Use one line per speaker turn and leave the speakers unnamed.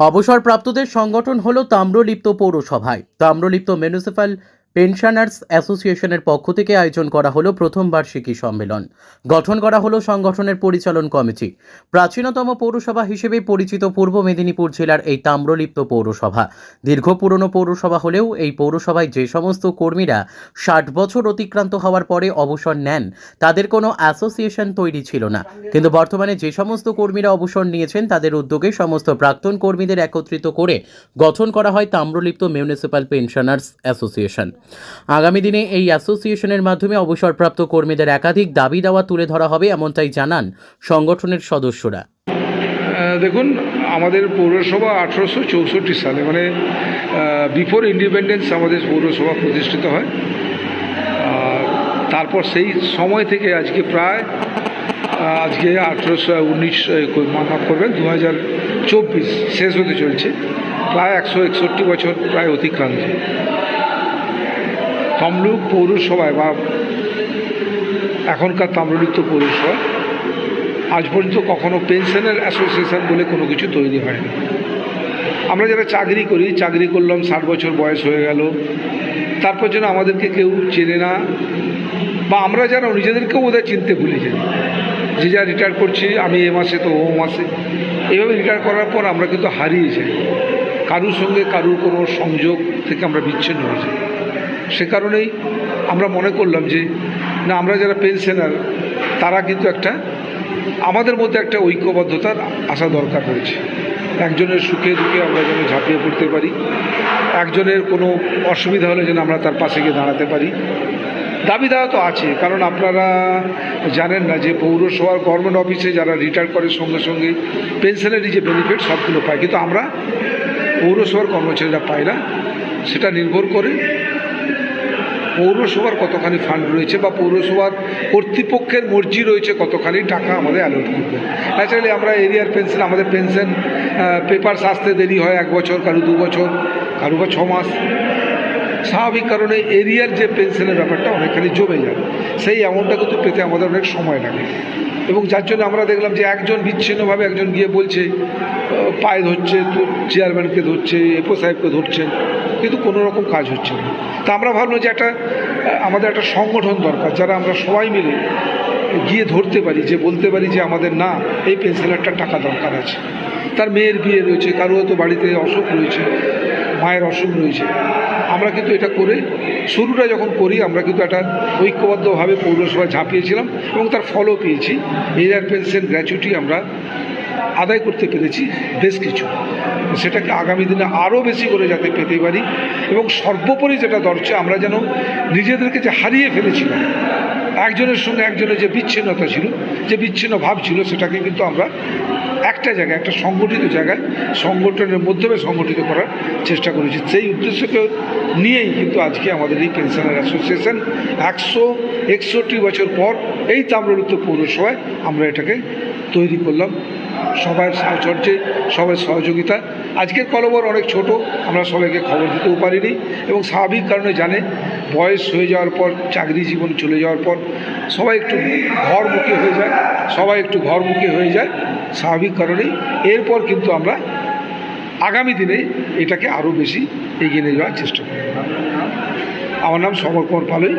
অবসরপ্রাপ্তদের সংগঠন হল তাম্রলিপ্ত পৌরসভায়। তাম্রলিপ্ত মিউনিসিপ্যাল পেনশনার্স অ্যাসোসিয়েশনের পক্ষ থেকে আয়োজন করা হলো প্রথম বার্ষিকী সম্মেলন। গঠন করা হলো সংগঠনের পরিচালন কমিটি। প্রাচীনতম পৌরসভা হিসেবে পরিচিত পূর্ব মেদিনীপুর জেলার এই তাম্রলিপ্ত পৌরসভা। দীর্ঘ পুরনো পৌরসভা হলেও এই পৌরসভায় যে সমস্ত কর্মীরা ষাট বছর অতিক্রান্ত হওয়ার পরে অবসর নেন, তাদের কোনো অ্যাসোসিয়েশন তৈরি ছিল না। কিন্তু বর্তমানে যে সমস্ত কর্মীরা অবসর নিয়েছেন, তাদের উদ্যোগে সমস্ত প্রাক্তন কর্মীদের একত্রিত করে গঠন করা হয় তাম্রলিপ্ত মিউনিসিপ্যাল পেনশনার্স অ্যাসোসিয়েশন। আগামী দিনে এই অ্যাসোসিয়েশনের মাধ্যমে অবসরপ্রাপ্ত কর্মীদের একাধিক দাবি দাওয়া তুলে ধরা হবে, এমনটাই জানান সংগঠনের সদস্যরা।
দেখুন, আমাদের পৌরসভা আঠারোশো চৌষট্টি সালে মানে বিফোর ইন্ডিপেন্ডেন্স আমাদের পৌরসভা প্রতিষ্ঠিত হয়। তারপর সেই সময় থেকে আজকে প্রায় আজকে আঠেরোশো উনিশ মাফ করবেন দু হাজার চব্বিশ, শেষ হতে চলছে। প্রায় একশো একষট্টি বছর প্রায় অতিক্রান্ত। তমলুক পৌরসভায় বা এখনকার তাম্রলিপ্ত পৌরসভা, আজ পর্যন্ত কখনো পেনশনের অ্যাসোসিয়েশন বলে কোনো কিছু তৈরি হয়নি। আমরা যারা চাকরি করি, চাকরি করলাম, ষাট বছর বয়স হয়ে গেল, তারপর যেন আমাদেরকে কেউ চেনে না, বা আমরা যেন নিজেদেরকেও বোধহয় চিনতে ভুলে যাই। যে যা রিটায়ার করছি, আমি এ মাসে তো ও মাসে। এইভাবে রিটায়ার করার পর আমরা কিন্তু হারিয়ে যাই। কারুর সঙ্গে কারুর কোনো সংযোগ থেকে আমরা বিচ্ছিন্ন হয়ে যাই। সে কারণেই আমরা মনে করলাম যে, না, আমরা যারা পেনশনার, তারা কিন্তু একটা, আমাদের মধ্যে একটা ঐক্যবদ্ধতার আসা দরকার রয়েছে। একজনের সুখে দুঃখে আমরা যেন ঝাঁপিয়ে পড়তে পারি, একজনের কোনো অসুবিধা হলে যেন আমরা তার পাশে গিয়ে দাঁড়াতে পারি। দাবি দেওয়া তো আছে, কারণ আপনারা জানেন না যে পৌরসভার গভর্নমেন্ট অফিসে যারা রিটায়ার করে সঙ্গে সঙ্গে পেনশনের যে বেনিফিট সবগুলো পায়। কিন্তু আমরা পৌরসভার কর্মচারীরা পাই না, সেটা নির্ভর করে পৌরসভার কতখানি ফান্ড রয়েছে বা পৌরসভার কর্তৃপক্ষের মর্জি রয়েছে কতখানি টাকা আমাদের অ্যালোট করবে। ন্যাচারালি আমরা এরিয়ার পেনশন আমাদের পেনশন পেপার আসতে দেরি হয় এক বছর, কারও দু বছর, কারও বা ছ মাস। স্বাভাবিক কারণে এরিয়ার যে পেনশনের ব্যাপারটা অনেকখানি জমে যায়। সেই অ্যামাউন্টটা কিন্তু পেতে আমাদের অনেক সময় লাগে। এবং যার জন্য আমরা দেখলাম যে একজন বিচ্ছিন্নভাবে একজন গিয়ে বলছে পায়ে ধরছে চেয়ারম্যানকে ধরছে এপো সাহেবকে ধরছেন কিন্তু কোনো রকম কাজ হচ্ছে না। তা আমরা ভাবলাম যে একটা, আমাদের একটা সংগঠন দরকার, যারা আমরা সবাই মিলে গিয়ে ধরতে পারি, যে বলতে পারি যে আমাদের না, এই পেনশনারটা টাকা দরকার আছে। তার মেয়ের বিয়ে রয়েছে কারও হয়তো বাড়িতে অসুখ রয়েছে, মায়ের অসুখ রয়েছে। আমরা কিন্তু এটা করে, শুরুটা যখন করি, আমরা কিন্তু একটা ঐক্যবদ্ধভাবে পৌরসভায় ঝাঁপিয়েছিলাম এবং তার ফলও পেয়েছি। এরিয়ার পেনশন গ্র্যাচুইটি আমরা আদায় করতে পেরেছি বেশ কিছু। সেটাকে আগামী দিনে আরও বেশি করে যাতে পেতে পারি এবং সর্বোপরি যেটা দরকার আমরা যেন নিজেদেরকে যে হারিয়ে ফেলেছিলাম, একজনের সঙ্গে একজনের যে বিচ্ছিন্নতা ছিল, যে বিচ্ছিন্ন ভাব ছিল, সেটাকে কিন্তু আমরা একটা জায়গায়, একটা সংগঠিত জায়গায়, সংগঠনের মাধ্যমে সংগঠিত করার চেষ্টা করেছি। সেই উদ্দেশ্যকে নিয়েই কিন্তু আজকে আমাদের এই পেনশনার অ্যাসোসিয়েশন একশো একষট্টি বছর পর এই তাম্রলিপ্ত পৌরসভায় আমরা এটাকে তৈরি করলাম। সবার সাহচর্যে, সবার সহযোগিতা আজকের কলবর অনেক ছোট, আমরা সবাইকে খবর দিতেও পারিনি এবং স্বাভাবিক কারণে জানে, বয়স হয়ে যাওয়ার পর, চাকরি জীবন চলে যাওয়ার পর, সবাই একটু ঘরমুখী হয়ে যায়, সবাই একটু ঘরমুখী হয়ে যায়, স্বাভাবিক কারণেই। এরপর কিন্তু আমরা আগামী দিনে এটাকে আরও বেশি এগিয়ে নিয়ে যাওয়ার চেষ্টা করব। আমার নাম সমর কুমার পালই।